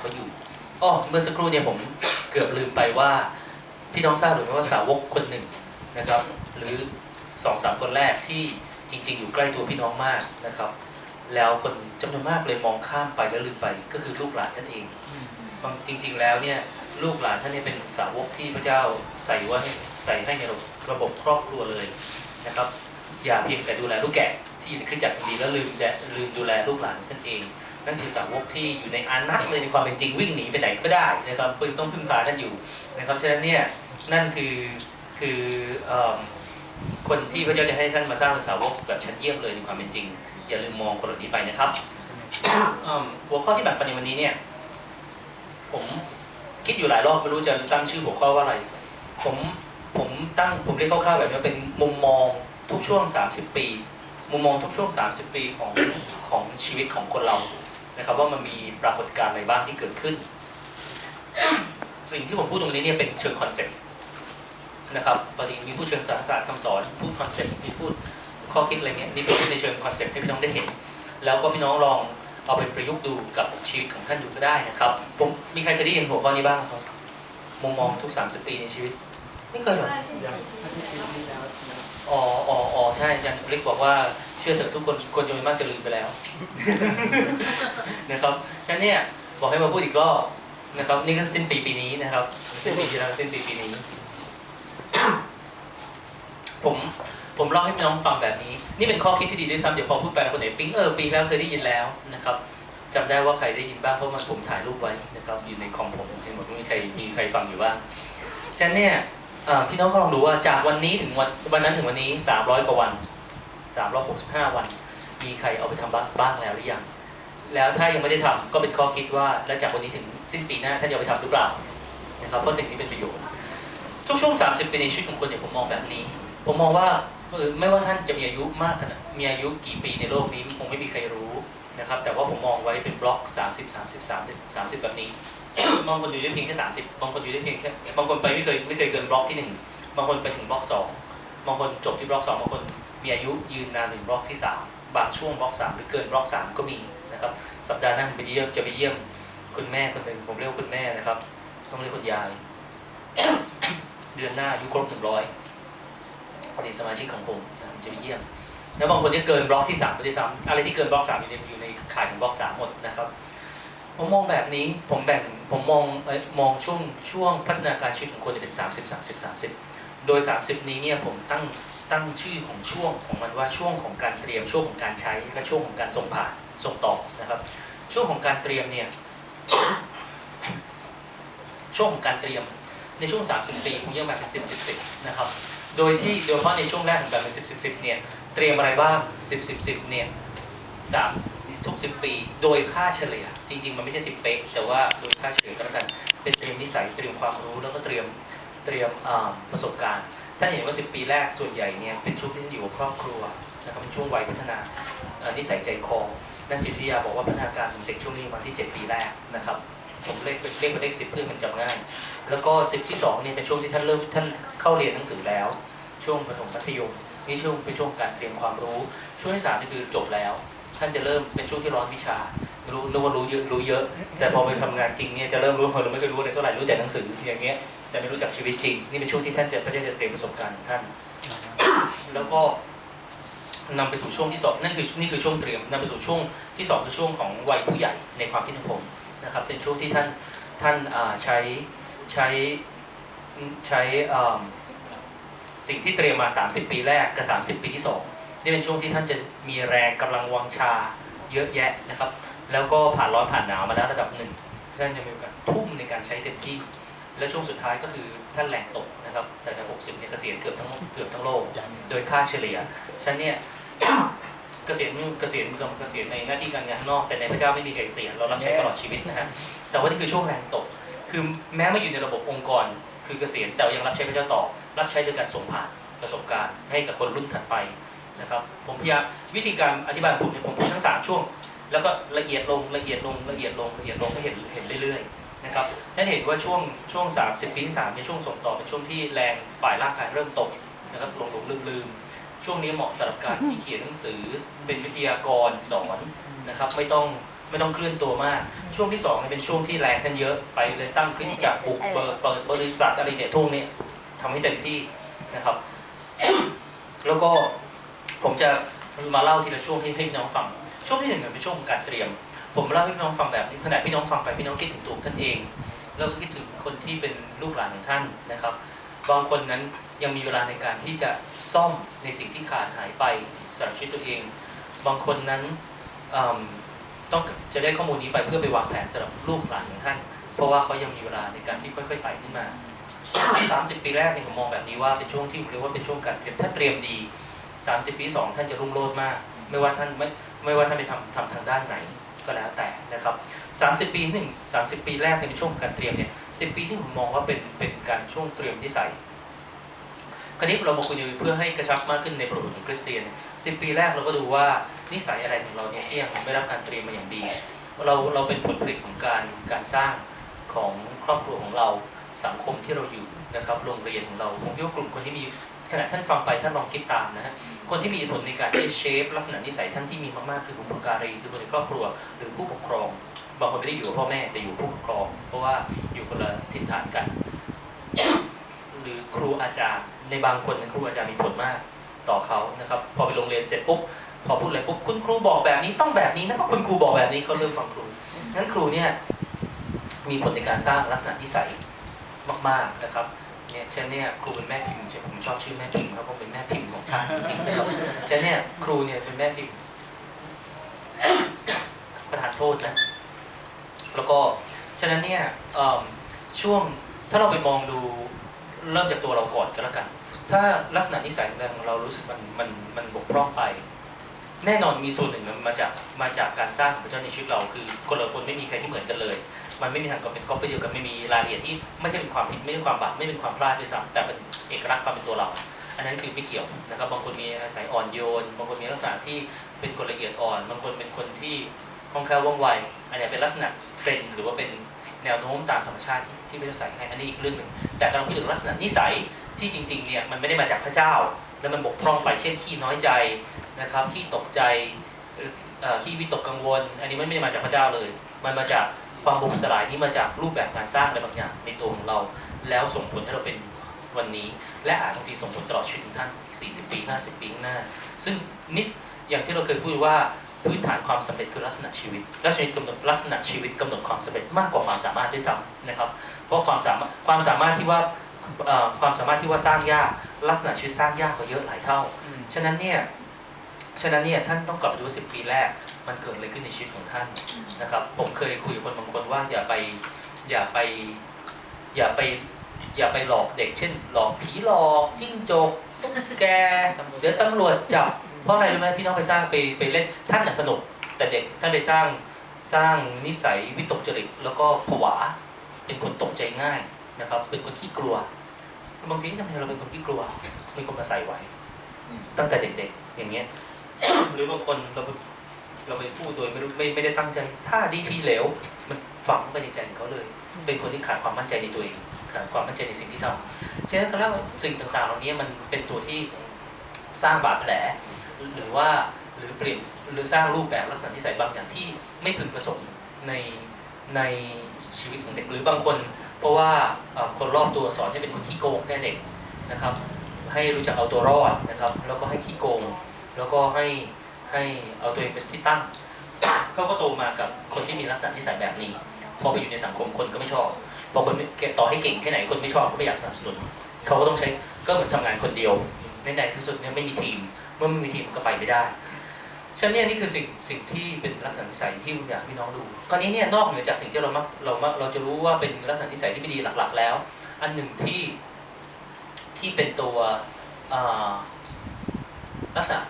เขาอยู่อ้อเมื่อสักครู่เนี่ยผมเกือบลืมไปว่าพี่น้องทราบหรือไม่ว่าสาวกคนหนึ่งนะครับ หรือสองสามคนแรกที่จริง ๆ อยู่ใกล้ตัวพี่น้องมากนะครับ แล้วคนจำนวนมากเลยมองข้ามไปแล้วลืมไป ก็คือลูกหลานท่านเองบางจริง ๆ แล้วเนี่ยลูกหลานท่านเนี่ยเป็นสาวกที่พระเจ้าใส่ว่าใส่ให้ในระบบครอบครัวเลยนะครับ อย่าเพียงแต่ดูแลลูกแกะที่อยู่ในคริสตจักรดีแล้วลืมแต่ลืมดูแลลูกหลานท่านเอง นั่นคือสาวกที่อยู่ในอานัตเลยในความเป็นจริงวิ่งหนีไปไหนก็ได้นะครับเพิ่งต้องพึ่งพาท่านอยู่นะครับฉะนั้นเนี่ยนั่นคือคืออคนที่พระเจ้าจะให้ท่านมาสร้างเป็นสาวกแบบชั้นเยี่ยมเลยในความเป็นจริง อย่าลืมมองคนเหล่านี้ไปนะครับหัวข้อที่แบ่งปันในวันนี้เนี่ย ผมคิดอยู่หลายรอบไม่รู้จะตั้งชื่อหัวข้อว่าอะไร ผมผมตั้งผมเรียกคร่าวๆแบบนี้ว่าเป็นมุมมองทุกช่วง 30 ปี มุมมองทุกช่วง 30 ปีของของชีวิตของคนเรา นะครับว่ามันมีปรากฏการณ์อะไรบ้างที่เกิดขึ้น สิ่งที่ผมพูดตรงนี้เนี่ยเป็นเชิงคอนเซ็ปต์นะครับปกติมีพูดเชิงสารศาสตร์คำสอนพูดคอนเซ็ปต์มีพูดข้อคิดอะไรเงี้ยนี่เป็นพูดในเชิงคอนเซ็ปต์ให้พี่น้องได้เห็น แล้วก็พี่น้องลองเอาไปประยุกต์ดูกับชีวิตของท่านดูก็ได้นะครับ ผมมีใครเคยได้ยินหัวข้อนี้บ้างครับมุมมองทุก 30 ปีในชีวิต ไม่เคยเหรออย่างถ้าที่ปีที่แล้วนะอ๋ออ๋ออ๋อใช่อาจารย์เล็กบอกว่า เชื่อเถอะทุกคนคนจำนวนมากจะลืมไปแล้ว นะครับฉะนั้นเนี่ยบอกให้มาพูดอีกรอบนะครับ นี่ก็สิ้นปีปีนี้นะครับสิ้นปีที่แล้วสิ้นปีปีนี้ ผมผมเล่าให้พี่น้องฟังแบบนี้ นี่เป็นข้อคิดที่ดีด้วยซ้ำเดี๋ยวพอพูดไปคนไหนปิ๊งเออปีแล้วเคยได้ยินแล้วนะครับจำได้ว่าใครได้ยินบ้างเพราะมันผมถ่ายรูปไว้นะครับอยู่ในคอมผมเห็นหมดว่ามีใครมีใครฟังอยู่บ้างฉะนั้นเนี่ยพี่น้องก็ลองดูว่าจากวันนี้ถึงวันวันนั้นถึงวันนี้300กว่าวัน 365 วัน มีใครเอาไปทำบ้างบ้างแล้วหรือยัง แล้วถ้ายังไม่ได้ทำก็เป็นข้อคิดว่าแล้วจากวันนี้ถึงสิ้นปีหน้าท่านจะไปทำหรือเปล่านะครับเพราะสิ่งนี้เป็นประโยชน์ ทุกช่วง 30 ปีในชีวิตของคนเนี่ยผมมองแบบนี้ ผมมองว่าไม่ว่าท่านจะมีอายุมากขนาดมีอายุกี่ปีในโลกนี้คงไม่มีใครรู้นะครับ แต่ว่าผมมองไว้เป็นบล็อก 30 30 30 30 แบบนี้บางคนอยู่ได้เพียงแค่30บางคนอยู่ได้เพียงแค่บางคนไปไม่เคยไม่เคยเกินบล็อกที่หนึ่งบางคนไปถึงบล็อกสองบางคนจบที่บล็อกสองบางคน มีอายุยืนนานถึงบล็อกที่สามบางช่วงบล็อกสามหรือเกินบล็อกสามก็มีนะครับสัปดาห์หน้าผมไปเยี่ยมจะไปเยี่ยมคุณแม่คนหนึ่งผมเรียกคุณแม่นะครับต้องเรียกคุณยาย เดือนหน้าอายุครบหนึ่งร้อยอดีตสมาชิกของผมนะจะไปเยี่ยม แล้วบางคนที่เกินบล็อกที่สามไปด้วยซ้ำอะไรที่เกินบล็อกสามอยู่ในอยู่ในข่ายของบล็อกสามหมดนะครับผมมองแบบนี้ผมแบ่งผมมองมองช่วงช่วงพัฒนาการชีวิตของคนเนี่ยเป็น30 30 30โดย30นี้เนี่ยผมตั้ง ตั้งชื่อของช่วงของมันว่าช่วงของการเตรียมช่วงของการใช้และช่วงของการส่งผ่านส่งต่อนะครับ ช่วงของการเตรียมเนี่ยช่วงของการเตรียมในช่วง 30 ปีผมแยกมาเป็น 10 10 10นะครับโดยที่โดยเฉพาะในช่วงแรกของการเป็น 10 10 10เนี่ยเตรียมอะไรบ้าง 10 10 10เนี่ยสามทุก 10 ปี โดยค่าเฉลี่ย จริง ๆ มันไม่ใช่ 10 เป๊กแต่ว่าโดยค่าเฉลี่ยก็แล้วกันเป็นเตรียมนิสัยเตรียมความรู้แล้วก็เตรียมเตรียมประสบการณ์ ท่านเห็นว่า 10 ปีแรกส่วนใหญ่เนี่ยเป็นช่วงที่ท่านอยู่กับครอบครัวนะครับเป็นช่วงวัยพัฒนานิสัยใจคอนักจิตวิทยาบอกว่าพัฒนาการเด็กช่วงนี้มาที่ 7 ปีแรกนะครับผมเลขเป็นเลขเป็นเลขสิบเพื่อมันจำง่าย แล้วก็สิบที่สองเนี่ยเป็นช่วงที่ท่านเริ่มท่านเข้าเรียนหนังสือแล้ว ช่วงประถมมัธยมนี่ช่วงเป็นช่วงการเตรียมความรู้ ช่วงที่สามนี่คือจบแล้ว ท่านจะเริ่มเป็นช่วงที่ร้อนวิชา รู้รู้ว่ารู้เยอะรู้เยอะ แต่พอไปทำงานจริงเนี่ยจะเริ่มรู้เออเราไม่เคยรู้อะไรเท่าไหร่รู้แต่หนังสืออย่างเงี้ย แต่ไม่รู้จักชีวิตจริง นี่เป็นช่วงที่ท่านจะพระเจ้าจะเตรียมประสบการณ์ของท่าน แล้วก็นำไปสู่ช่วงที่สองนั่นคือนี่คือช่วงเตรียมนำไปสู่ช่วงที่สองคือช่วงของวัยผู้ใหญ่ในความคิดของผมนะครับ เป็นช่วงที่ท่านท่านอ่าใช้ใช้ใช้อ่าสิ่งที่เตรียมมา 30 ปีแรกกับ 30 ปีที่สองนี่เป็นช่วงที่ท่านจะมีแรงกำลังวังชาเยอะแยะนะครับ แล้วก็ผ่านร้อนผ่านหนาวมาแล้วระดับหนึ่งท่านจะมีโอกาสทุ่มในการใช้เต็มที่ และช่วงสุดท้ายก็คือท่านแรงตกนะครับแต่จาก60เนี่ยเกษียณเกือบทั้งเกือบทั้งโลก โดยค่าเฉลี่ยฉะนันเนี่ยเกษียณเกษียณเกษียณในหน้าที่การงานข้างนอกแต่ในพระเจ้าไม่มีใครเกษียณเรารับใช้ตลอดชีวิตนะฮะแต่ว่านี่คือช่วงแรงตก คือแม้ไม่อยู่ในระบบองค์กร คือเกษียณแต่ว่ายังรับใช้พระเจ้าต่อ รับใช้โดยการส่งผ่านประสบการณ์ให้กับคนรุ่นถัดไปนะครับ ผมพยายามวิธีการอธิบายของผมเนี่ยผมพูดทั้งสามช่วง แล้วก็ละเอียดลงละเอียดลงละเอียดลงละเอียดลงให้เห็นเห็นเรื่อยๆ นะครับนั่นเห็นว่าช่วงช่วง 30 ปีที่3เป็นช่วงส่งต่อเป็นช่วงที่แรงฝ่ายร่างกายเริ่มตกนะครับหลงหลงลืมลืมๆช่วงนี้เหมาะสำหรับการที่เขียนหนังสือเป็นวิทยากรสอนนะครับไม่ต้องไม่ต้องเคลื่อนตัวมาก ช่วงที่สองเนี่ยเป็นช่วงที่แรงท่านเยอะไปเลยตั้งขึ้นจากบุกเปิดเปิดบริษัทอะไรเนี่ยทุ่งเนี่ยทำให้เต็มที่นะครับ แล้วก็ผมจะมาเล่าทีละช่วงให้พี่น้องฟัง ช่วงที่หนึ่งเนี่ยเป็นช่วงของการเตรียม ผมเล่าให้พี่น้องฟังแบบนี้ขณะพี่น้องฟังไปพี่น้องคิดถึงตัวท่านเอง แล้วก็คิดถึงคนที่เป็นลูกหลานของท่านนะครับ บางคนนั้นยังมีเวลาในการที่จะซ่อมในสิ่งที่ขาดหายไปสำหรับชีวิตตัวเอง บางคนนั้นต้องจะได้ข้อมูลนี้ไปเพื่อไปวางแผนสำหรับลูกหลานของท่าน เพราะว่าเขายังมีเวลาในการที่ค่อยๆไต่ขึ้นมา30 ปีแรกเนี่ยผมมองแบบนี้ว่าเป็นช่วงที่ผมเรียกว่าเป็นช่วงการเตรียมถ้าเตรียมดี 30 ปีสองท่านจะรุ่งโรจน์มาก ไม่ว่าท่านไม่ไม่ว่าท่านไปทำทำทางด้านไหน ก็แล้วแต่นะครับ30 ปีที่หนึ่ง30 ปีแรกเนี่ยเป็นช่วงการเตรียมเนี่ย10ปีที่ผมมองว่าเป็นเป็นการช่วงเตรียมนิสัยคราวนี้เรามาคุยเพื่อให้กระชับมากขึ้นในบริบทของคริสเตียน10ปีแรกเราก็ดูว่านิสัยอะไรของเราเนี่ยที่ยังไม่รับการเตรียมมาอย่างดี เราเราเป็นผลผลิตของการการสร้างของครอบครัวของเราสังคมที่เราอยู่นะครับโรงเรียนของเราผมคิดว่ากลุ่มคนที่มีขณะท่านฟังไปท่านลองคิดตามนะฮะ คนที่มีผลในการที่เชฟลักษณะนิสัยท่านที่มีมากๆคือบุพการีคือคนในครอบครัวหรือผู้ปกครองบางคนไม่ได้อยู่กับพ่อแม่แต่อยู่ผู้ปกครอง เพราะว่าอยู่คนละถิ่นฐานกัน หรือครูอาจารย์ ในบางคนครูอาจารย์มีผลมากต่อเขานะครับ พอไปโรงเรียนเสร็จปุ๊บพอพูดอะไรปุ๊บคุณครูบอกแบบนี้ต้องแบบนี้นะเพราะคุณครูบอกแบบนี้เขาเริ่มฟังครูงั้นครูเนี่ยมีผลในการสร้างลักษณะนิสัยมากๆนะครับ เนี่ยเช่นเนี่ยครูเป็นแม่พิมพ์ใช่ไหมผมชอบชื่อแม่พิมพ์ครับเพราะเป็นแม่พิมพ์ของชาติจริงๆนะครับเช่นเนี่ยครูเนี่ยเป็นแม่พิมพ์ประทานโทษนะ แล้วก็ฉะนั้นเนี่ยช่วงถ้าเราไปมองดูเริ่มจากตัวเราก่อนก็แล้วกัน ถ้าลักษณะนิสัยของเรารู้สึกมันมันมันบกพร่องไป แน่นอนมีส่วนหนึ่งมันมาจากมาจากการสร้างของพระเจ้าในชีวิตเรา คือคนละคนไม่มีใครที่เหมือนกันเลย มันไม่มีทางกับเป็นก๊อปปี้เดียวกันไม่มีรายละเอียดที่ไม่ใช่เป็นความผิดไม่ใช่ความบาปไม่เป็นความพลาดด้วยซ้ำแต่เป็นเอกลักษณ์ความเป็นตัวเรา อันนั้นคือไม่เกี่ยวนะครับบางคนมีอาศัยอ่อนโยน บางคนมีลักษณะที่เป็นคนละเอียดอ่อน บางคนเป็นคนที่คล่องแคล่วว่องไวอันนี้เป็นลักษณะเป็นหรือว่าเป็นแนวโน้มตามธรรมชาติที่ที่พระเจ้าใส่ให้อันนี้อีกเรื่องหนึ่งแต่ถ้าเราพูดถึงลักษณะนิสัยที่จริงๆเนี่ยมันไม่ได้มาจากพระเจ้า แล้วมันบกพร่องไปเช่นขี้น้อยใจนะครับขี้ตกใจขี้วิตกกังวล อันนี้มันไม่ได้มาจากพระเจ้าเลย มันมาจาก ความบุกสลายที่มาจากรูปแบบการสร้างอะไรบางอย่างในตัวของเรา แล้วส่งผลให้เราเป็นวันนี้ และอาจบางทีส่งผลตลอดชีวิตของท่านอีก40 ปี 50 ปีข้างหน้า ซึ่งนิสอย่างที่เราเคยพูดว่าพื้นฐานความสำเร็จคือลักษณะชีวิตลักษณะกำหนดลักษณะชีวิตกำหนดความสำเร็จมากกว่าความสามารถด้วยซ้ำนะครับ เพราะความสามารถความสามารถที่ว่าเอ่อความสามารถที่ว่าสร้างยากลักษณะชีวิตสร้างยากกว่าเยอะหลายเท่า ฉะนั้นเนี่ยฉะนั้นเนี่ยท่านต้องกลับไปดูว่าสิบปีแรก มันเกิดอะไรขึ้นในชีวิตของท่านนะครับ ผมเคยคุยกับคนบางคนว่าอย่าไปอย่าไปอย่าไปอย่าไปหลอกเด็ก เช่น หลอกผีหลอกจิ้งจกตุ๊กแกเดี๋ยวตำรวจจับเพราะอะไรรู้ไหมพี่น้องไปสร้างไปไปเล่นท่านน่ะสนุก แต่เด็กท่านไปสร้างสร้างนิสัยวิตกจริตแล้วก็ผวา เป็นคนตกใจง่ายนะครับ เป็นคนขี้กลัวบางทีทำไมเราเป็นคนขี้กลัวมีคนมาใส่ไว้ ตั้งแต่เด็กๆ อย่างเงี้ยหรือบางคนเรา เราไปพูดโดยไม่รู้ไม่ไม่ได้ตั้งใจ ถ้าดีทีเหลวมันฝังเข้าไปในใจของเขาเลย เป็นคนที่ขาดความมั่นใจในตัวเองขาดความมั่นใจในสิ่งที่ทำฉะนั้นแล้วสิ่งต่างๆ เหล่านี้มันเป็นตัวที่สร้างบาดแผล หรือว่าหรือเปลี่ยนหรือสร้างรูปแบบลักษณะนิสัยบางอย่างที่ไม่พึงประสงค์ในในชีวิตของเด็กหรือบางคน เพราะว่าเอ่อคนรอบตัวสอนให้เป็นคนขี้โกงแค่เด็กนะครับ ให้รู้จักเอาตัวรอดนะครับ แล้วก็ให้ขี้โกง แล้วก็ให้ ให้เอาตัวเองเป็นที่ตั้งเขาก็โตมากับคนที่มีลักษณะนิสัยแบบนี้ พอไปอยู่ในสังคมคนก็ไม่ชอบ พอคนต่อให้เก่งแค่ไหนคนไม่ชอบก็ไม่อยากสนับสนุนเขาก็ต้องใช้ก็เหมือนทำงานคนเดียว ในในที่สุดเนี่ยไม่มีทีม เมื่อไม่มีทีมก็ไปไม่ได้ฉะนั้นเนี่ยนี่คือสิ่งสิ่งที่เป็นลักษณะนิสัยที่อยากให้พี่น้องดูคราวนี้เนี่ยนอกเหนือจากสิ่งที่เรามักเรามักเราจะรู้ว่าเป็นลักษณะนิสัยที่ไม่ดีหลัก ๆ แล้ว อันหนึ่งที่ที่เป็นตัวลักษณะ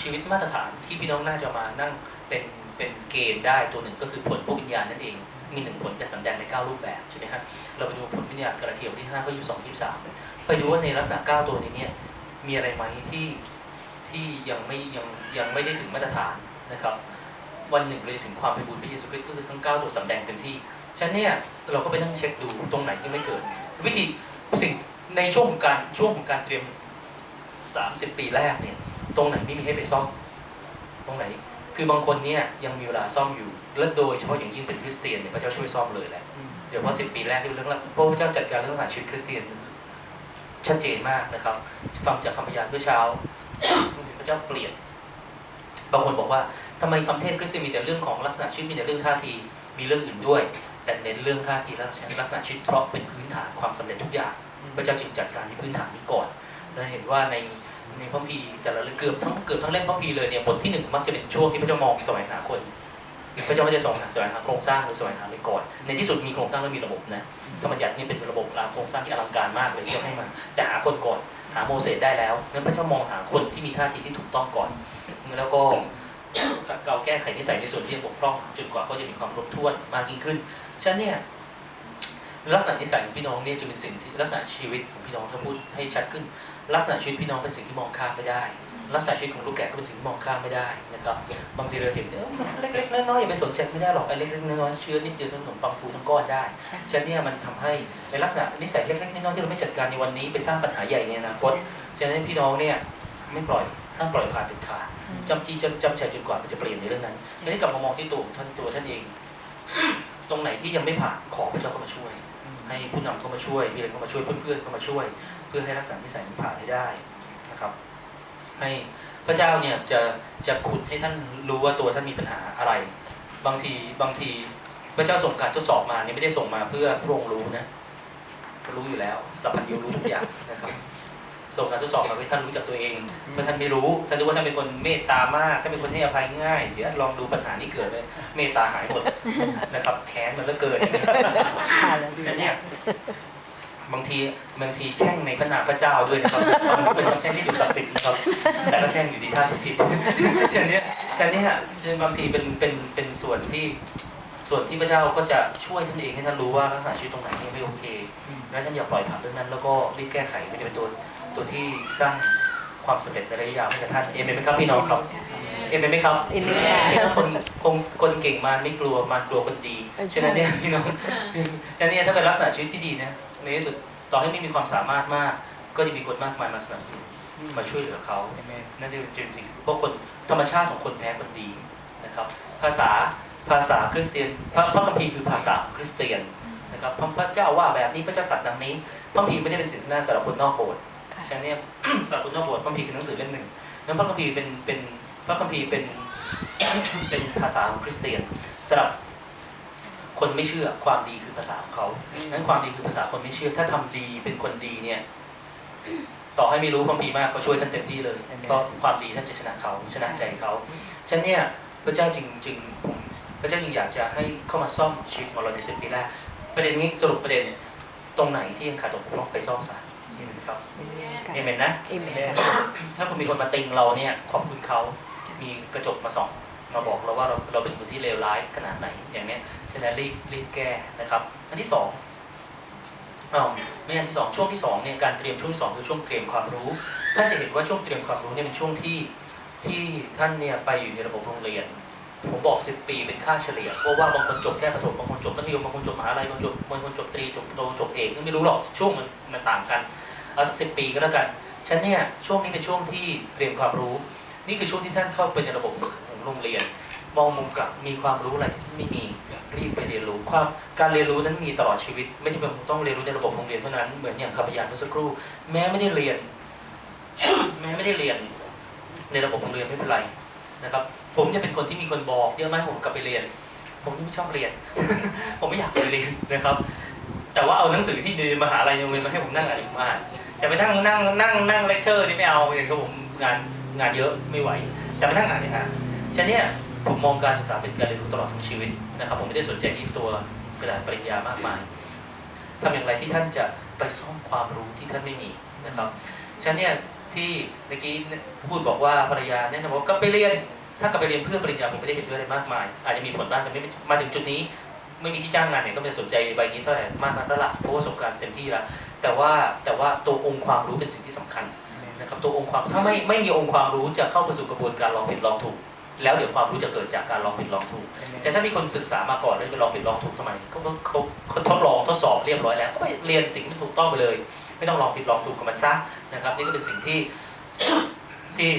ชีวิตมาตรฐานที่พี่น้องน่าจะมานั่งเป็นเป็นเกณฑ์ได้ตัวหนึ่งก็คือผลพวกวิญญาณนั่นเอง มีหนึ่งผลจะสำแดงในเก้ารูปแบบใช่ไหมครับเราไปดูผลวิญญาณกระเทียมที่ห้าข้อยี่สิบสองยี่สิบสามไปดูว่าในลักษณะเก้าตัวนี้เนี่ยมีอะไรไหมที่ที่ยังไม่ยังยังไม่ได้ถึงมาตรฐานนะครับ วันหนึ่งเราจะถึงความเป็นบุญพระเยซูคริสต์ก็คือทั้งเก้าตัวสำแดงเต็มที่ฉะนั้นเนี่ยเราก็ไปนั่งเช็คดูตรงไหนที่ไม่เกิด วิธีสิ่งในช่วงของการช่วงของการเตรียม 30 ปีแรกเนี่ย ตรงไหนไม่มีให้ไปซ่อม ตรงไหน คือบางคนเนี่ยยังมีเวลาซ่อมอยู่ และโดยเฉพาะอย่างยิ่งเป็นคริสเตียนเนี่ยพระเจ้าช่วยซ่อมเลยแหละอืมเดี๋ยวเพราะสิบปีแรกที่เรื่องรักพระเจ้าจัดการเรื่องรักษาชีวิตคริสเตียน ชัดเจนมากนะครับ ฟังจากคำพยานเมื่อเช้าพระเจ้าเปลี่ยนบางคนบอกว่าทำไมคำเทศน์คริสเตียนมีแต่เรื่องของลักษณะชีวิตมีแต่เรื่องท่าทีมีเรื่องอื่นด้วย แต่เน้นเรื่องท่าทีและลักษณะชีวิตเพราะเป็นพื้นฐานความสำเร็จทุกอย่างพระเจ้าจึงจัดการที่พื้นฐานนี้ก่อน และเห็นว่าใน ในพระคัมภีแต่ละเกือบทั้งเกือบทั้งเล่มพระคัมภีเลยเนี่ยบทที่หนึ่งมักจะเป็นช่วงที่พระเจ้ามองแสวงหาคนพระเจ้าไม่ได้ส่งหาแสวงหาโครงสร้างหรือแสวงหาเลยก่อน ในที่สุดมีโครงสร้างและมีระบบนะธรรมบัญญัตินี่เป็นระบบโครงสร้างที่อลังการมากเลยที่จะให้มาจะหาคนก่อน หาโมเสสได้แล้วนั้นพระเจ้ามองหาคนที่มีท่าทีที่ถูกต้องก่อนแล้วก็เกาแก้ไขนิสัยในส่วนที่บกพร่องจนกว่าเขาจะมีความครบถ้วนมากยิ่งขึ้นฉะนั้นเนี่ยลักษณะนิสัยของพี่น้องเนี่ยจะเป็นสิ่งที่ลักษณะชีวิตของพี่น้องถ้าพูดให้ชัดขึ้น ลักษณะชีวิตพี่น้องเป็นสิ่งที่มองข้ามไม่ได้ ลักษณะชีวิตของลูกแกะก็เป็นสิ่งที่มองข้ามไม่ได้นะครับบางทีเราเห็นเออมันเล็กๆน้อยๆอย่าไปสนใจไม่ได้หรอกไอ้เล็กๆน้อยๆเชื้อนิดเดียวทั้งขนมปังฟูทั้งก้อนได้ใช่ฉะนั้นเนี่ยมันทำให้ในลักษณะนิสัยเล็กๆน้อยๆที่เราไม่จัดการในวันนี้ไปสร้างปัญหาใหญ่ในอนาคตฉะนั้นพี่น้องเนี่ยไม่ปล่อยห้ามปล่อยผ่านเด็ดขาดจำจีจำจำใจจนกว่ามันจะเปลี่ยนในเรื่องนั้นทีนี้กลับมามองที่ตัวของท่านตัวท่านเอง ตรงไหนที่ยังไม่ผ่านขอพระเจ้าเข้ามาช่วย ให้ผู้นำเข้ามาช่วยมีอะไรเข้ามาช่วยเพื่อนๆเข้ามาช่วย เพื่อให้รักษานิสัยนี้ผ่านให้ได้นะครับ ให้พระเจ้าเนี่ยจะจะขุดให้ท่านรู้ว่าตัวท่านมีปัญหาอะไร บางทีบางทีพระเจ้าส่งการทดสอบมาเนี่ยไม่ได้ส่งมาเพื่อพระองค์รู้นะรู้อยู่แล้วสัพพัญญูรู้ทุกอย่างนะครับ ส่งการทดสอบมาเพื่อท่านรู้จักตัวเองเมื่อท่านไม่รู้ท่านรู้ว่าท่านเป็นคนเมตตามากท่านเป็นคนให้อภัยง่ายเดี๋ยวลองดูปัญหานี้เกิดเลยเมตตาหายหมดนะครับแค้นมันเหลือเกินค่ะแล้วแต่เนี่ยบางทีบางทีแช่งในพระนามพระเจ้าด้วยนะครับเป็นคำแช่งที่ดูศักดิ์สิทธิ์นะครับ แต่ก็แช่งอยู่ที่ท่าผิดเช่นเนี้ยแต่เนี้ยบางทีเป็นเป็นเป็นส่วนที่ส่วนที่พระเจ้าก็จะช่วยท่านเองให้ท่านรู้ว่าลักษณะชีวิตตรงไหนที่ไม่โอเค แล้วท่านอย่าปล่อยผ่านเรื่องนั้น แล้วก็รีบแก้ไขไม่จะเป็นตัว ตัวที่สร้างความสำเร็จในระยะยาวให้กับท่านเอเมนไหมครับพี่น้องครับเอเมนไหมครับเอเมนค่ะเห็นว่าคนคนคนเก่งมารไม่กลัวมารกลัวคนดีเออใช่ฉะนั้นเนี่ยพี่น้องฉะนั้นเนี่ยถ้าเป็นลักษณะชีวิตที่ดีนะในที่สุดต่อให้ไม่มีความสามารถมาก ก็จะมีคนมากมายมาสนับสนุนมาช่วยเหลือเขาเอเมนนั่นจะเป็นสิ่งเพราะคนธรรมชาติของคนแพ้คนดีนะครับ ภาษาภาษาคริสเตียนพระพระคัมภีร์คือภาษาของคริสเตียนนะครับพระพระเจ้าว่าแบบนี้พระเจ้าตรัดดังนี้พระคัมภีร์ไม่ได้เป็นสิ่งที่น่าสำหรับคนนอกโบสถ์ค่ะ ฉะนั้นเนี่ยสำหรับคนนอกโบสถ์พระคัมภีร์คือหนังสือเล่มหนึ่งนั้นพระคัมภีร์เป็นเป็นพระคัมภีร์เป็นเป็นภาษาของคริสเตียนสำหรับคนไม่เชื่อความดีคือภาษาของเขานั้นความดีคือภาษาคนไม่เชื่อ ถ้าทำดีเป็นคนดีเนี่ย ต่อให้ไม่รู้ความดีมากก็ช่วยท่านเต็มที่เลยเพราะความดีท่านจะชนะเขาชนะใจเขาฉะนั้นเนี่ยพระเจ้าจึงจึงพระเจ้าจึงอยากจะให้เข้ามาซ่อมชีวิตของเราในสิบปีแรกประเด็นนี้สรุปประเด็นตรงไหนที่ยังขาดตกบกพร่องไปซ่อมซะเห็นไหม ครับค่ะเอเมนนะเอเมนค่ะถ้าคุณมีคนมาติงเราเนี่ยขอบคุณเขามีกระจกมาส่องมาบอกเราว่าเราเราเป็นคนที่เลวร้ายขนาดไหนอย่างเนี้ยฉะนั้นรีบรีบแก้นะครับ อันที่สองอ้าวไม่อันที่สองช่วงที่สองเนี่ยการเตรียมช่วงที่สองคือช่วงเตรียมความรู้ท่านจะเห็นว่าช่วงเตรียมความรู้เนี่ยเป็นช่วงที่ที่ท่านเนี่ยไปอยู่ในระบบโรงเรียน ผมบอกสิบปีเป็นค่าเฉลี่ยเพราะว่าบางคนจบแค่ประถมบางคนจบมัธยมบางคนจบมหาลัยบางคนจบบางคนจบตรีจบโทจบเอกไม่รู้หรอกช่วงมันมันต่างกัน เอาสักสิบปีก็แล้วกันฉันเนี่ยช่วงนี้เป็นช่วงที่เตรียมความรู้ นี่คือช่วงที่ท่านเข้าไปในระบบของโรงเรียน มองมุมกลับมีความรู้อะไรที่ท่านไม่มีรีบไปเรียนรู้ความการเรียนรู้นั้นมีตลอดชีวิต ไม่ใช่เป็นต้องเรียนรู้ในระบบโรงเรียนเท่านั้นเหมือนอย่างคำพยานเมื่อสักครู่ แม้ไม่ได้เรียน แม้ไม่ได้เรียน ในระบบโรงเรียนไม่เป็นไรนะครับ ผมจะเป็นคนที่มีคนบอกเยอะมากผมกลับไปเรียน ผมไม่ชอบเรียน ผมไม่อยากไปเรียนนะครับ แต่ว่าเอาหนังสือที่ในมหาลัยโรงเรียนมาให้ผมนั่งอ่านผมอ่าน แต่ไปนั่งนั่งนั่งนั่งเลคเชอร์นี่ไม่เอาอย่างที่ผมงานงานเยอะไม่ไหวแต่ไปนั่งอ่านเนี่ยอ่านฉะนั้นเนี่ยผมมองการศึกษาเป็นการเรียนรู้ตลอดทั้งชีวิตนะครับ ผมไม่ได้สนใจที่ตัวกระดาษปริญญามากมายทำอย่างไรที่ท่านจะไปซ่อมความรู้ที่ท่านไม่มีนะครับฉะนั้นเนี่ยที่เมื่อกี้พูดบอกว่าภรรยาแนะนำว่าก็ไปเรียน ถ้ากลับไปเรียนเพื่อปริญญาผมไม่ได้เห็นด้วยอะไรมากมาย อาจจะมีผลบ้างแต่ไม่มาถึงจุดนี้ ไม่มีที่จ้างงานเนี่ยก็ไม่สนใจใบนี้เท่าไหร่มากนักแล้วล่ะเพราะว่าประสบการณ์เต็มที่แล้ว แต่ว่าแต่ว่าตัวองค์ความรู้เป็นสิ่งที่สำคัญนะครับตัวองค์ความถ้าไม่ไม่มีองค์ความรู้จะเข้าไปสู่กระบวนการลองผิดลองถูก แล้วเดี๋ยวความรู้จะเกิดจากการลองผิดลองถูก แต่ถ้ามีคนศึกษามาก่อนแล้วไปลองผิดลองถูกทำไมเขาเขาเขาทดลองทดสอบเรียบร้อยแล้วก็ไปเรียนสิ่งที่มันถูกต้องไปเลย ไม่ต้องลองผิดลองถูกกับมันซะนะครับ นี่ก็เป็นสิ่งที่ที่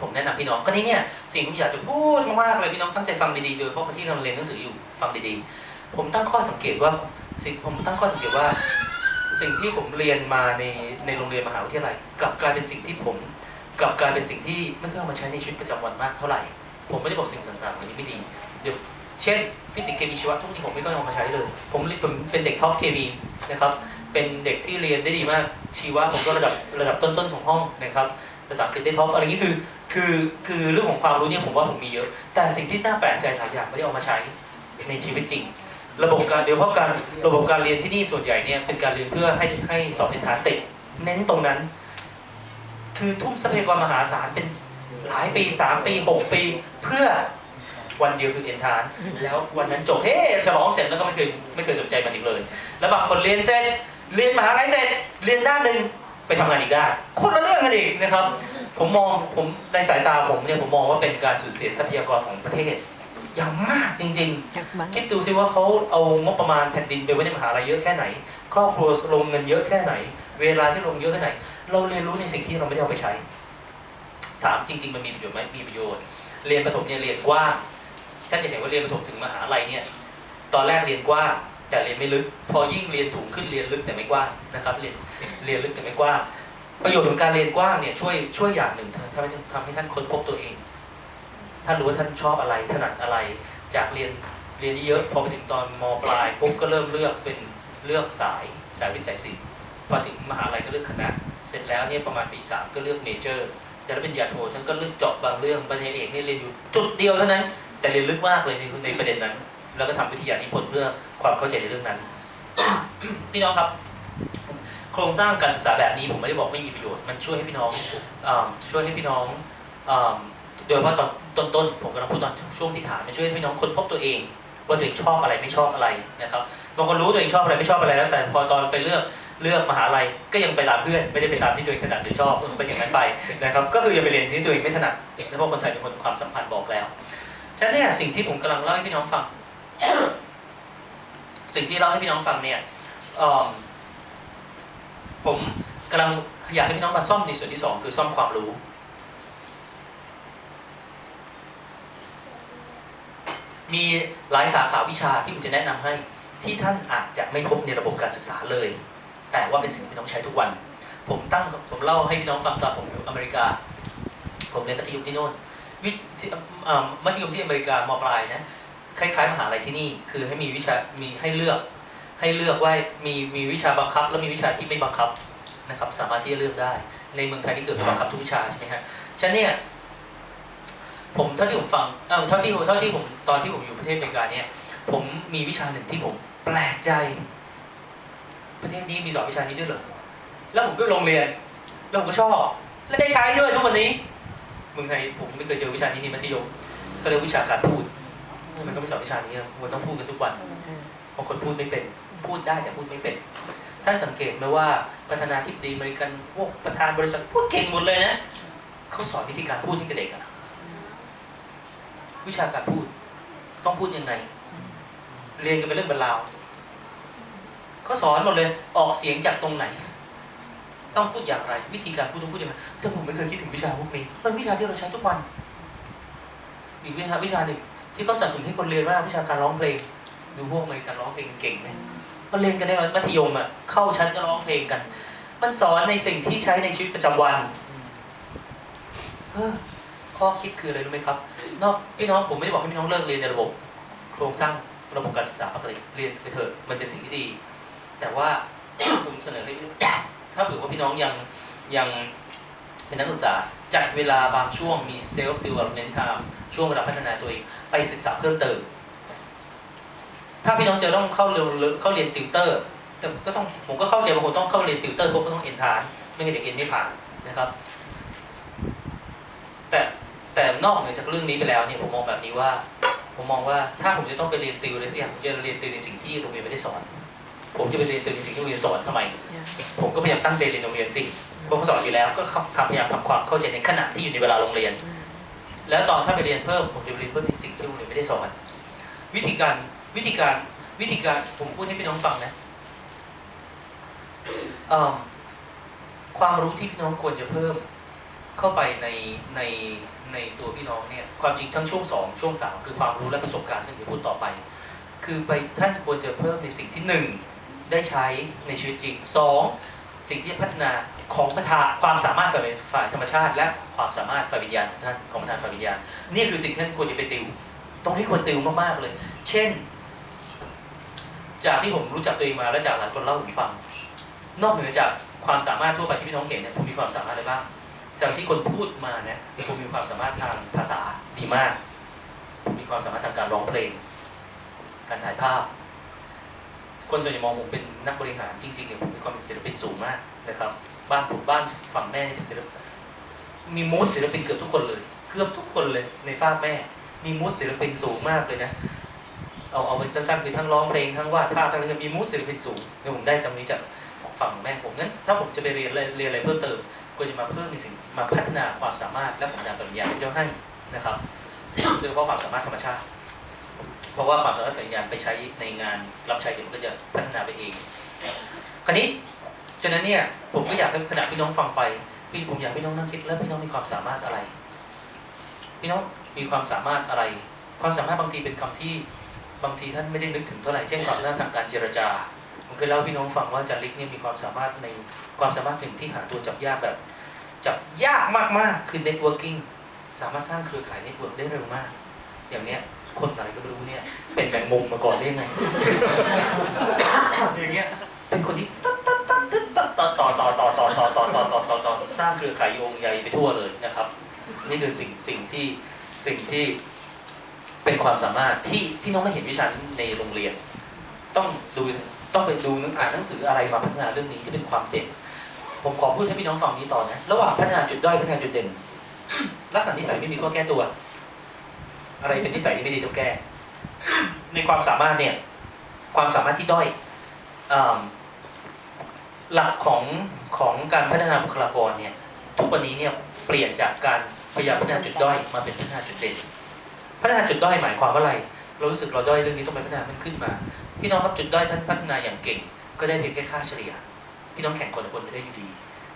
ผมแนะนำพี่น้องก็นี่เนี่ยสิ่งที่ผมอยากจะพูดมากๆเลยพี่น้องตั้งใจฟังดีๆโดยเฉพาะคนที่กำลังเรียนหนังสืออยู่ฟังดีๆผมตั้งข้อสังเกตว่าสิ่งผมตั้งข้อสังเกตว่า สิ่งที่ผมเรียนมาในในโรงเรียนมหาวิทยาลัยกลับกลายเป็นสิ่งที่ผมกลับกลายเป็นสิ่งที่ไม่เคยเอามาใช้ในชีวิตประจำวันมากเท่าไหร่ ผมไม่ได้บอกสิ่งต่างๆเหล่านี้ไม่ดีเดี๋ยวเช่นฟิสิกส์เคมีชีวะทุกที่ผมไม่ค่อยเอามาใช้เลย ผมผมเป็นเด็กท็อปเคมีนะครับเป็นเด็กที่เรียนได้ดีมากชีวะผมก็ระดับระดับต้นๆของห้องนะครับภาษาอังกฤษได้ท็อปอะไรนี้คือคือคือเรื่องของความรู้เนี่ยผมว่าผมมีเยอะ แต่สิ่งที่น่าแปลกใจหลายอย่างไม่ได้เอามาใช้ในชีวิตจริง ระบบการเดี๋ยวเพราะการระบบการเรียนที่นี่ส่วนใหญ่เนี่ยเป็นการเรียนเพื่อให้ให้สอบเป็นฐานติดเน้นตรงนั้น คือทุ่มทรัพยากรมหาศาลเป็นหลายปีสามปีหกปี เพื่อวันเดียวคือเอ็นทาน แล้ววันนั้นจบเฮ้ฉลองเสร็จแล้วก็ไม่เคยไม่เคยสนใจมันอีกเลย แล้วบางคนเรียนเสร็จเรียนมหาลัยเสร็จเรียนด้านหนึ่งไปทำงานอีกด้านคนละเรื่องกันอีกนะครับ ผมมองผมในสายตาผมเนี่ยผมมองว่าเป็นการสูญเสียทรัพยากรของประเทศ อย่างมากจริงๆอยากมาคิดดูซิว่าเขาเอางบประมาณแผ่นดินไปไว้ในมหาลัยเยอะแค่ไหน ครอบครัวลงเงินเยอะแค่ไหน เวลาที่ลงเยอะแค่ไหน เราเรียนรู้ในสิ่งที่เราไม่ได้เอาไปใช้ ถามจริง ๆ มันมีประโยชน์ไหมมีประโยชน์ เรียนประถมเนี่ยเรียนกว้างท่านจะเห็นว่าเรียนประถมถึงมหาลัยเนี่ย ตอนแรกเรียนกว้างแต่เรียนไม่ลึก พอยิ่งเรียนสูงขึ้นเรียนลึกแต่ไม่กว้างนะครับ เรียนเรียนลึกแต่ไม่กว้างประโยชน์ของการเรียนกว้างเนี่ยช่วยช่วยอย่างหนึ่งทำให้ทำให้ท่านค้นพบตัวเอง ท่านรู้ว่าท่านชอบอะไรถนัดอะไร จากเรียนเรียนเยอะพอไปถึงตอนมปลายปุ๊บก็เริ่มเลือกเป็นเลือกสายสายวิทย์สายศิลป์พอถึงมหาลัยก็เลือกคณะ เสร็จแล้วเนี่ยประมาณปีสามก็เลือกเมเจอร์เสร็จแล้วเป็นญาโทฉันก็เลือกเจาะบางเรื่องปริญญาเอกนี่เรียนอยู่จุดเดียวเท่านั้น แต่เรียนลึกมากเลยในในประเด็นนั้น แล้วก็ทำวิทยานิพนธ์เพื่อความเข้าใจในเรื่องนั้นพี่น้องครับโครงสร้างการศึกษาแบบนี้ผมไม่ได้บอกไม่มีประโยชน์ มันช่วยให้พี่น้องอช่วยให้พี่น้องอโดยเฉพาะตอน ต้นๆผมกำลังพูดตอนช่วงที่ถามมันช่วยพี่น้องค้นพบตัวเอง ว่าตัวเองชอบอะไรไม่ชอบอะไรนะครับบางคนรู้ตัวเองชอบอะไรไม่ชอบอะไรแล้ว แต่พอตอนไปเลือกเลือกมหาลัยก็ยังไปตามเพื่อนไม่ได้ไปตามที่ตัวเองถนัดหรือชอบเออเป็นอย่างนั้นไปนะครับ ก็คือยังไปเรียนที่ตัวเองไม่ถนัดเพราะคนไทยเป็นคนความสัมพันธ์บอกแล้วฉะนั้นเนี่ยสิ่งที่ผมกำลังเล่าให้พี่น้องฟัง สิ่งที่เล่าให้พี่น้องฟังเนี่ยผมกำลังอยากให้พี่น้องมาซ่อมในส่วนที่สองคือซ่อมความรู้ มีหลายสาขาวิชาที่ผมจะแนะนำให้ที่ท่านอาจจะไม่พบในระบบการศึกษาเลย แต่ว่าเป็นสิ่งที่พี่น้องใช้ทุกวัน ผมตั้งผมเล่าให้พี่น้องฟังตอนผมอยู่อเมริกา ผมเรียนมัธยมที่โน่นวิมัธยมที่อเมริกามปลายนะคล้ายๆมหาลัยที่นี่คือให้มีวิชามีให้เลือก ให้เลือกว่ามีมีวิชาบังคับ และมีวิชาที่ไม่บังคับนะครับ สามารถที่จะเลือกได้ ในเมืองไทยนี่เกิดบังคับทุกวิชาใช่ไหมฮะฉะนั้นเนี่ย ผมเท่าที่ผมฟังเออเท่าที่เท่าที่ผมตอนที่ผมอยู่ประเทศอเมริกาเนี่ย ผมมีวิชาหนึ่งที่ผมแปลกใจ ประเทศนี้มีสอนวิชานี้ด้วยเหรอแล้วผมก็ลงเรียน แล้วผมก็ชอบ และได้ใช้ด้วยทุกวันนี้เมืองไทยผมไม่เคยเจอวิชานี้ในมัธยมก็เรียกวิชาการพูด มันก็ไม่สอนวิชานี้นะมันต้องพูดกันทุกวันบางคนพูดไม่เป็น พูดได้แต่พูดไม่เป็น ท่านสังเกตไหมว่าประธานาธิบดีอเมริกันพวกประธานบริษัทพูดเก่งหมดเลยนะเขาสอนวิธีการพูดให้กับเด็กอะ วิชาการพูด ต้องพูดยังไง เรียนกันเป็นเรื่องเป็นราวเขาสอนหมดเลย ออกเสียงจากตรงไหน ต้องพูดอย่างไร วิธีการพูดต้องพูดยังไงแต่ผมไม่เคยคิดถึงวิชาพวกนี้เป็นวิชาที่เราใช้ทุกวัน อีกวิชาวิชาหนึ่งที่เขาสนับสนุนให้คนเรียนว่าวิชาการร้องเพลง ดูพวกอเมริกันร้องเพลงเก่งไหมมันเรียนกันได้มัธยมอะเข้าชั้นก็ร้องเพลงกัน มันสอนในสิ่งที่ใช้ในชีวิตประจำวันเออ ข้อคิดคืออะไรรู้ไหมครับ นอกพี่น้องผมไม่ได้บอกให้พี่น้องเลิกเรียนในระบบ โครงสร้างระบบการศึกษาปกติเรียนไปเถอะมันเป็นสิ่งที่ดี แต่ว่าผมเสนอให้พี่ถ้าเผื่อว่าพี่น้องยังยังเป็นนักศึกษาจัดเวลาบางช่วงมี self development time ช่วงเวลาพัฒนาตัวเองไปศึกษาเพิ่มเติม ถ้าพี่น้องจะต้องเข้าเรียนเข้าเรียนติวเตอร์ แต่ก็ต้องผมก็เข้าใจบางคนต้องเข้าเรียนติวเตอร์พวกก็ต้องเอ็นทานไม่งั้นเด็กเอ็นไม่ผ่านนะครับ แต่นอกเหนือจากเรื่องนี้ไปแล้วเนี่ยผมมองแบบนี้ว่า ผมมองว่าถ้าผมจะต้องไปเรียนติวอะไรสักอย่างผมจะเรียนติวในสิ่งที่โรงเรียนไม่ได้สอน ผมจะไปเรียนติวในสิ่งที่โรงเรียนสอนทำไม ผมก็พยายามตั้งใจเรียนโรงเรียนสิเพราะเขาสอนอยู่แล้วก็ทำพยายามทำความเข้าใจในขณะที่อยู่ในเวลาโรงเรียน แล้วตอนถ้าไปเรียนเพิ่มผมจะไปเรียนเพิ่มในสิ่งที่โรงเรียนไม่ได้สอน วิธีการวิธีการวิธีการผมพูดให้พี่น้องฟังนะเอิ่มความรู้ที่พี่น้องควรจะเพิ่มเข้าไปในใน ในตัวพี่น้องเนี่ยความจริงทั้งช่วงสองช่วงสามคือความรู้และประสบการณ์ที่ผมจะพูดต่อไป คือไปท่านควรจะเพิ่มในสิ่งที่หนึ่งได้ใช้ในชีวิตจริงสองสิ่งที่พัฒนาของประธาความสามารถฝ่ายฝ่ายธรรมชาติ และความสามารถฝ่ายวิญญาณของท่านของประธานฝ่ายวิญญาณนี่คือสิ่งที่ท่านควรจะไปติว ตรงนี้ควรติวมากๆเลย เช่น จากที่ผมรู้จักตัวเองมาและจากหลายคนเล่าให้ผมฟัง นอกเหนือจากความสามารถทั่วไปที่พี่น้องเห็นเนี่ยผมมีความสามารถอะไรบ้าง จากที่คนพูดมาเนี่ยผมมีความสามารถทางภาษาดีมาก มีความสามารถทางการร้องเพลง การถ่ายภาพ คนส่วนใหญ่มองผมเป็นนักบริหารจริงๆเนี่ยผมมีความเป็นศิลปินสูงมากนะครับ บ้านผมบ้านฝั่งแม่เป็นศิลปินมีมูดศิลปินเกือบทุกคนเลย เกือบทุกคนเลยในฝาแม่ มีมูดศิลปินสูงมากเลยนะเอาเอาไปสั้นๆคือทั้งร้องเพลงทั้งวาดภาพทั้งอะไรมีมูดศิลปินสูงเนี่ยผมได้ตรงนี้จากฝั่งแม่ผมงั้นถ้าผมจะไปเรียนเรียนอะไรเพิ่มเติม ก็จะมาเพิ่มในสิ่งมาพัฒนาความสามารถและของการปริญญาที่เจ้าให้นะครับโดยเฉพาะความสามารถธรรมชาติ เพราะว่าความสามารถปริญญาไปใช้ในงานรับใช้เดี๋ยวมันก็จะพัฒนาไปเอง คราวนี้ฉะนั้นเนี่ยผมก็อยากให้ขณะพี่น้องฟังไปพี่ผมอยากพี่น้องนั่งคิดแล้วพี่น้องมีความสามารถอะไร พี่น้องมีความสามารถอะไร ความสามารถบางทีเป็นคำที่บางทีท่านไม่ได้นึกถึงเท่าไหร่เช่นความสามารถทางการเจรจา ผมเคยเล่าพี่น้องฟังว่าจาริกเนี่ยมีความสามารถในความสามารถหนึ่งที่หาตัวจับยากแบบ จับยากมากๆคือ networking สามารถสร้างเครือข่ายเน็ตเวิร์กได้เร็วมาก อย่างเนี้ยคนไหนก็ไม่รู้เนี่ย เป็นแมงมุมมาก่อนได้ยังไง อย่างเงี้ยเป็นคนที่ตัดตัดตัดตัดตัดต่อต่อต่อต่อต่อต่อต่อต่อต่อต่อสร้างเครือข่ายโยงใยไปทั่วเลยนะครับ นี่คือสิ่งสิ่งที่สิ่งที่เป็นความสามารถที่พี่น้องไม่เห็นวิชาในโรงเรียน ต้องดู ต้องไปดูนังอ่านหนังสืออะไรมาพัฒนาเรื่องนี้ที่เป็นความเด่นผมขอพูดให้พี่น้องฟังนี้ต่อนะระหว่างพัฒนาจุดด้อยพัฒนาจุดเด่นลักษณะนิสัยไม่มีข้อแก้ตัว อะไรเป็นนิสัยที่ไม่ดีต้องแก้ ในความสามารถเนี่ย ความสามารถที่ด้อยอหลักของของการพัฒนาบุคลากรเนี่ย ทุกวันนี้เนี่ยเปลี่ยนจากการพยายามพัฒนาจุดด้อยมาเป็นพัฒนาจุดเด่น พัฒนาจุดด้อยหมายความว่าอะไร เรารู้สึกเราด้อยเรื่องนี้ต้องไปพัฒนามันขึ้นมา พี่น้องครับจุดด้อยท่านพัฒนาอย่างเก่ง ก็ได้เพียงแค่ค่าเฉลี่ย พี่น้องแข่งคนละคนไม่ได้อยู่ดี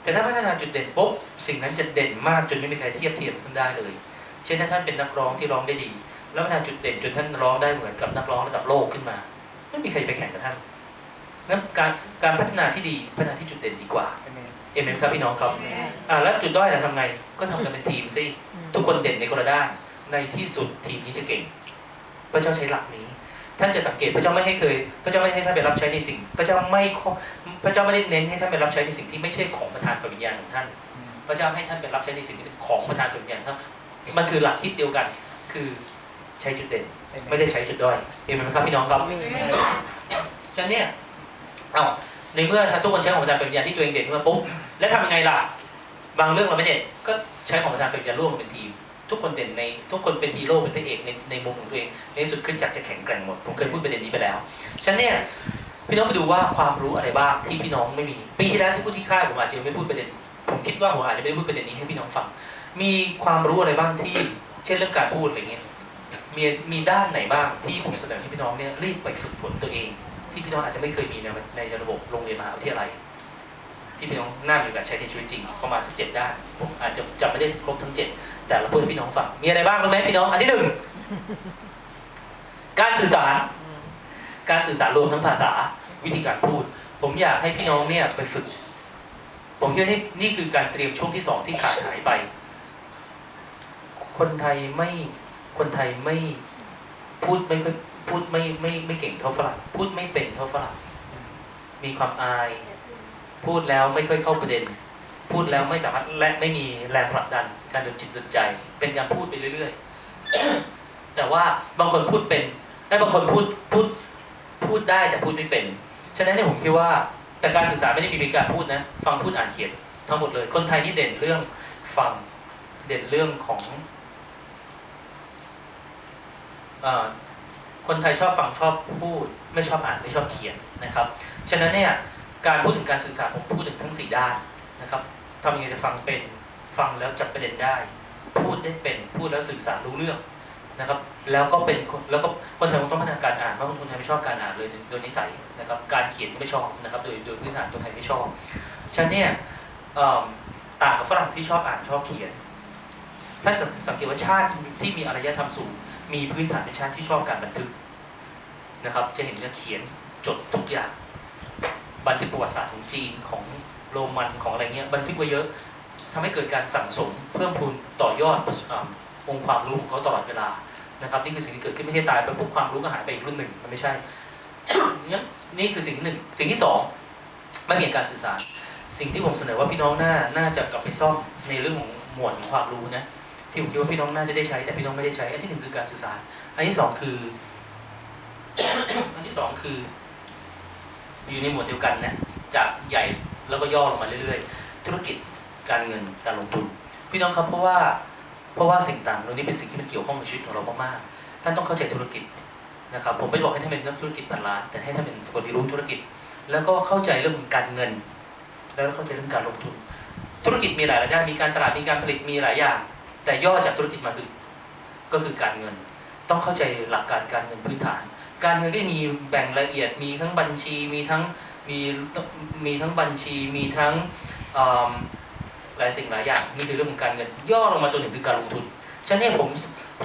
แต่ถ้าพัฒนาจุดเด่นปุ๊บสิ่งนั้นจะเด่นมากจนไม่มีใครเทียบเทียมท่านได้เลย เช่นถ้าท่านเป็นนักร้องที่ร้องได้ดี แล้วพัฒนาจุดเด่นจนท่านร้องได้เหมือนกับนักร้องระดับโลกขึ้นมา ไม่มีใครไปแข่งกับท่านงั้นการการพัฒนาที่ดีพัฒนาที่จุดเด่นดีกว่าเอ็มเอ็มครับพี่น้องครับอ่าแล้วจุดด้อยเราทำไงก็ทำกันเป็นทีมสิทุกคนเด่นในคนละด้านในที่สุดทีมนี้จะเก่งพระเจ้าใช้หลักนี้ ท่านจะสังเกตพระเจ้าไม่ให้เคย พระเจ้าไม่ให้ท่านไปรับใช้ในสิ่ง พระเจ้าไม่ข้อพระเจ้าไม่ได้เน้นให้ท่านไปรับใช้ในสิ่งที่ไม่ใช่ของประธานฝ่ายวิญญาณของท่าน พระเจ้าให้ท่านไปรับใช้ในสิ่งที่เป็นของประธานฝ่ายวิญญาณครับมันคือหลักคิดเดียวกัน คือใช้จุดเด่น ไม่ได้ใช้จุดด้อยเห็นไหมครับพี่น้องครับมีฉะนั้นเนี่ยเอาในเมื่อทุกคนใช้ของประธานฝ่ายวิญญาณที่ตัวเองเด่นขึ้นมาปุ๊บแล้วทำยังไงล่ะบางเรื่องเราไม่เด่นก็ใช้ของประธานฝ่ายวิญญาณร่วมกันเป็นทีม ทุกคนเด่นในทุกคนเป็นฮีโร่เป็นพระเอกในในมุมของตัวเองในสุดขึ้นจากจะแข็งแกร่งหมดผมเคยพูดประเด็นนี้ไปแล้วฉะนั้นเนี่ยพี่น้องไปดูว่าความรู้อะไรบ้างที่พี่น้องไม่มีปีที่แล้วที่พูดที่ค่ายผมอาจจะไม่พูดประเด็นผมคิดว่าผมอาจจะไม่ได้พูดประเด็นนี้ให้พี่น้องฟัง มีความรู้อะไรบ้างที่ เช่นเรื่องการพูดอะไรเงี้ยมีมีด้านไหนบ้างที่ผมเสนอให้พี่น้องเนี่ยรีบไปฝึกฝนตัวเอง ที่พี่น้องอาจจะไม่เคยมีในในระบบโรงเรียนมหาวิทยาลัยที่พี่น้องน่ามีกาสใช้ในชีวิตจริงประมาณสักเจ็ดด้านผมอาจจะจำไม่ได้ครบทั้งเจ็ด แต่เราพูดให้พี่น้องฟัง มีอะไรบ้างรู้ไหมพี่น้อง อันที่หนึ่ง การสื่อสาร การสื่อสารรวมทั้งภาษา วิธีการพูด ผมอยากให้พี่น้องเนี่ยไปฝึก ผมคิดว่านี่นี่คือการเตรียมช่วงที่สองที่ขาดหายไป คนไทยไม่ คนไทยไม่พูดไม่พูดไม่ไม่ไม่เก่งเท่าฝรั่ง พูดไม่เป็นเท่าฝรั่ง มีความอาย พูดแล้วไม่ค่อยเข้าประเด็น พูดแล้วไม่สามารถและไม่มีแรงผลักดันการดึงจิตดึงใจ เป็นการพูดไปเรื่อยๆ แต่ว่าบางคนพูดเป็นและบางคนพูดพูดพูดได้แต่พูดไม่เป็น ฉะนั้นเนี่ยผมคิดว่าแต่การศึกษาไม่ได้มีเพียงการพูดนะ ฟังพูดอ่านเขียนทั้งหมดเลย คนไทยนี่เด่นเรื่องฟังเด่นเรื่องของอ่อคนไทยชอบฟังชอบพูด ไม่ชอบอ่านไม่ชอบเขียนนะครับ ฉะนั้นเนี่ยการพูดถึงการสื่อสารผมพูดถึงทั้งสี่ด้านนะครับ ทำยังไงจะฟังเป็นฟังแล้วจับประเด็นได้ พูดได้เป็นพูดแล้วสื่อสารรู้เรื่องนะครับ แล้วก็เป็นแล้วก็คนไทยต้องพัฒนาการอ่านเพราะคนไทยไม่ชอบการอ่านเลยโดยนิสัยนะครับ การเขียนไม่ชอบนะครับ โดยโดยพื้นฐานคนไทยไม่ชอบฉะนั้นเนี่ยต่างกับฝรั่งที่ชอบอ่านชอบเขียนท่านสังเกตว่าชาติที่มีอารยธรรมสูงมีพื้นฐานเป็นชาติที่ชอบการบันทึกนะครับ จะเห็นว่าเขียนจดทุกอย่างบันทึกประวัติศาสตร์ของจีนของ โรมันของอะไรเงี้ยบันทึกไว้เยอะทำให้เกิดการสั่งสมเพิ่มพูนต่อยอดอองค์ความรู้ของเขาตลอดเวลานะครับนี่คือสิ่งที่เกิดขึ้นไม่ใช่ตายไปปุ๊บความรู้ก็หายไปอีกรุ่นหนึ่งมันไม่ใช่เนี่ยนี่คือสิ่งที่หนึ่งสิ่งที่สองไม่มีการสื่อสาร สิ่งที่ผมเสนอว่าพี่น้องน่าน่าจะกลับไปซ่อมในเรื่องของหมวดของความรู้นะที่ผมคิดว่าพี่น้องน่าจะได้ใช้แต่พี่น้องไม่ได้ใช้อันที่หนึ่งคือการสื่อสาร อันที่สองคือ อันที่สองคือ อยู่ในหมวดเดียวกันนะจากใหญ่ แล้วก็ย่อลงมาเรื่อยๆ ธุรกิจการเงินการลงทุน พี่น้องครับเพราะว่าเพราะว่าสิ่งต่างเหล่านี้เป็นสิ่งที่มันเกี่ยวข้องกับชีวิตของเรามากๆท่านต้องเข้าใจธุรกิจนะครับผมไม่บอกให้ท่านเป็นนักธุรกิจพันล้าน แต่ให้ท่านเป็นคนที่รู้ธุรกิจ แล้วก็เข้าใจเรื่องการเงิน แล้วก็เข้าใจเรื่องการลงทุน ธุรกิจมีหลายรายได้มีการตลาดมีการผลิตมีหลายอย่าง แต่ย่อจากธุรกิจมาคือก็คือการเงิน ต้องเข้าใจหลักการการเงินพื้นฐาน การเงินก็มีแบ่งละเอียดมีทั้งบัญชีมีทั้ง มีมีทั้งบัญชีมีทั้งหลายสิ่งหลายอย่างนี่คือเรื่องของการเงิน ย่อลงมาตัวหนึ่งคือการลงทุนฉะนั้นนี่ยผม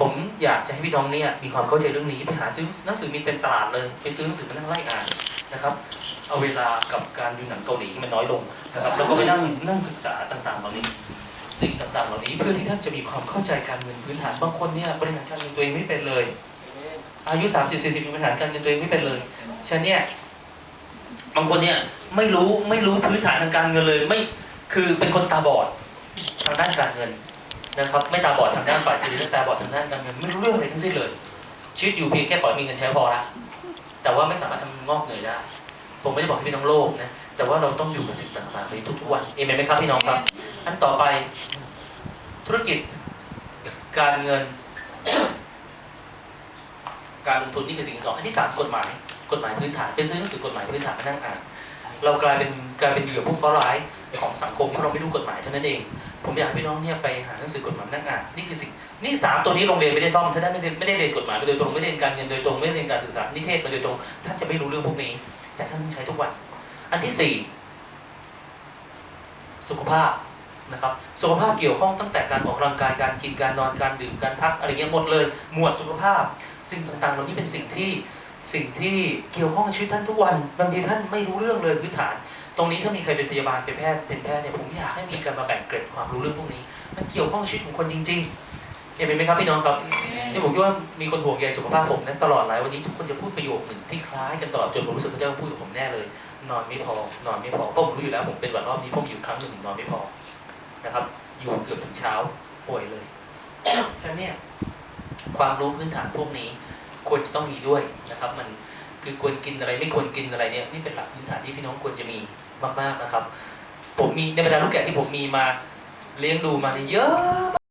ผมอยากจะให้พี่น้องเนี่ยมีความเข้าใจเรื่องนี้ไปหาซื้อหนังสือมีเต็มตลาดเลยไปซื้อหนังสือมานั่งไล่อ่านนะครับ เอาเวลากับการดูหนังเกาหลีมันน้อยลงนะครับแล้วก็ไปนั่งนั่งศึกษาต่างๆเหล่านี้ สิ่งต่างๆ เหล่านี้เพื่อที่ท่านจะมีความเข้าใจการเงินพื้นฐานบางคนเนี่ยบริหารการเงินตัวเองไม่เป็นเลย อายุ 30 40มีปัญหาการเงินตัวเองไม่เป็นเลยฉะนั้นเนี่ย บางคนเนี่ยไม่รู้ไม่รู้พื้นฐานทางการเงินเลย ไม่คือเป็นคนตาบอดทางด้านการเงินนะครับ ไม่ตาบอดทางด้านฝ่ายสื่อแต่ตาบอดทางด้านการเงินไม่รู้เรื่องอะไรทั้งสิ้นเลยชีวิตอยู่เพียงแค่ขอมีเงินใช้พอละแต่ว่าไม่สามารถทำงอกเงยได้ผมไม่ได้บอกให้พี่น้องโลภนะแต่ว่าเราต้องอยู่กับสิ่งต่างๆในทุกๆวันเอเมนไหมครับพี่น้องครับอันต่อไป ธุรกิจ การเงิน การลงทุนนี่คือสิ่งที่สองอันที่สามกฎหมาย กฎหมายพื้นฐานไปซื้อหนังสือกฎหมายพื้นฐานมานั่งอ่านเรากลายเป็นกลายเป็นเหยื่อผู้เคราะห์ร้ายของสังคมเพราะเราไม่รู้กฎหมายเท่านั้นเอง ผมอยากให้พี่น้องเนี่ยไปหาหนังสือกฎหมายนั่งอ่านนี่คือสิ่งนี่สามตัวนี้โรงเรียนไม่ได้ซ่อมถ้าท่านไม่ได้ไม่ได้เรียนกฎหมายมาโดยตรงไม่ได้เรียนการเงินโดยตรงไม่ได้เรียนการศึกษานิเทศมาโดยตรงท่านจะไม่รู้เรื่องพวกนี้ แต่ท่านใช้ทุกวัน อันที่สี่สุขภาพนะครับสุขภาพเกี่ยวข้องตั้งแต่การออกกำลังกายการกินการนอนการดื่มการพักอะไรเงี้ยหมดเลย หมวดสุขภาพ สิ่งต่างๆเหล่านี้เป็นสิ่งที่ สิ่งที่เกี่ยวข้องกับชีวิตท่านทุกวันบางทีท่านไม่รู้เรื่องเลยพื้นฐาน ตรงนี้ถ้ามีใครเป็นพยาบาลเป็นแพทย์เป็นแพทย์เนี่ยผมอยากให้มีการมาแบ่งเกร็ดความรู้เรื่องพวกนี้ มันเกี่ยวข้องกับชีวิตของคนจริงๆเห็นไหมครับพี่น้องครับนี่ผมคิดว่ามีคนห่วงใยสุขภาพผมนั้นตลอดหลายวันนี้ทุกคนจะพูดประโยคหนึ่งที่คล้ายกันตลอดจนผมรู้สึกว่าจะพูดกับผมแน่เลย นอนไม่พอนอนไม่พอเพราะผมรู้อยู่แล้วผมเป็นหวัดรอบนี้ผมอยู่ครั้งหนึ่งนอนไม่พอนะครับ อยู่เกือบถึงเช้าป่วยเลยฉะนั้นเนี่ยความรู้พื้นฐานพวกนี้ ควรจะต้องมีด้วยนะครับ มันคือควรกินอะไรไม่ควรกินอะไรเนี่ยนี่เป็นหลักพื้นฐานที่พี่น้องควรจะมีมากๆนะครับ ผมมีในบรรดาลูกแกะที่ผมมีมาเลี้ยงดูมาเนี่ยเยอะ